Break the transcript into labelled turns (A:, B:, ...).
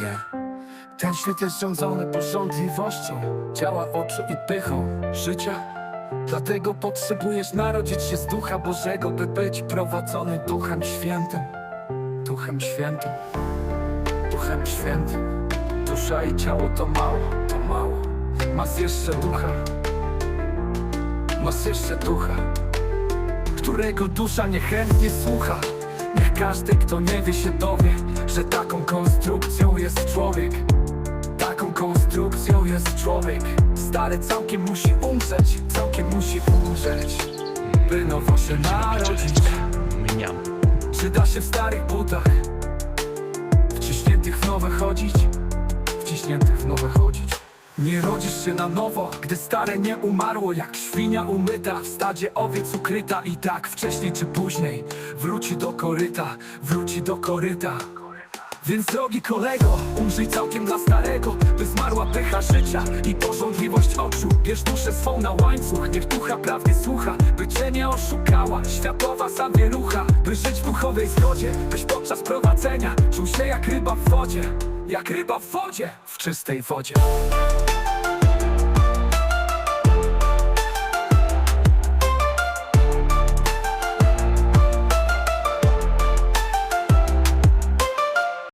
A: Nie. Ten świat jest rządzony porządliwością Ciała, oczu i pychą życia. Dlatego potrzebujesz narodzić się z Ducha Bożego By być prowadzony Duchem Świętym. Duchem Świętym. Duchem Świętym. Dusza i ciało to mało, to mało. Masz jeszcze Ducha. Masz jeszcze Ducha Którego dusza niechętnie słucha każdy, kto nie wie się dowie Że taką konstrukcją jest człowiek. Taką konstrukcją jest człowiek. Stary całkiem musi umrzeć Całkiem musi umrzeć By nowo się narodzić.
B: Mniam.
A: Czy da się w starych butach Wciśniętych w nowe chodzić? Wciśniętych w nowe chodzić. Nie rodzisz się na nowo Gdy stare nie umarło Jak świnia umyta W stadzie owiec ukryta I tak wcześniej czy później Wróci do koryta Wróci do koryta. Więc drogi kolego, umrzyj całkiem dla starego By zmarła pycha życia i porządliwość oczu. Bierz duszę swą na łańcuch, niech ducha prawdy słucha By cię nie oszukała, światowa zawierucha By żyć w duchowej zgodzie, byś podczas prowadzenia Czuł się jak ryba w wodzie Jak ryba w wodzie, w czystej wodzie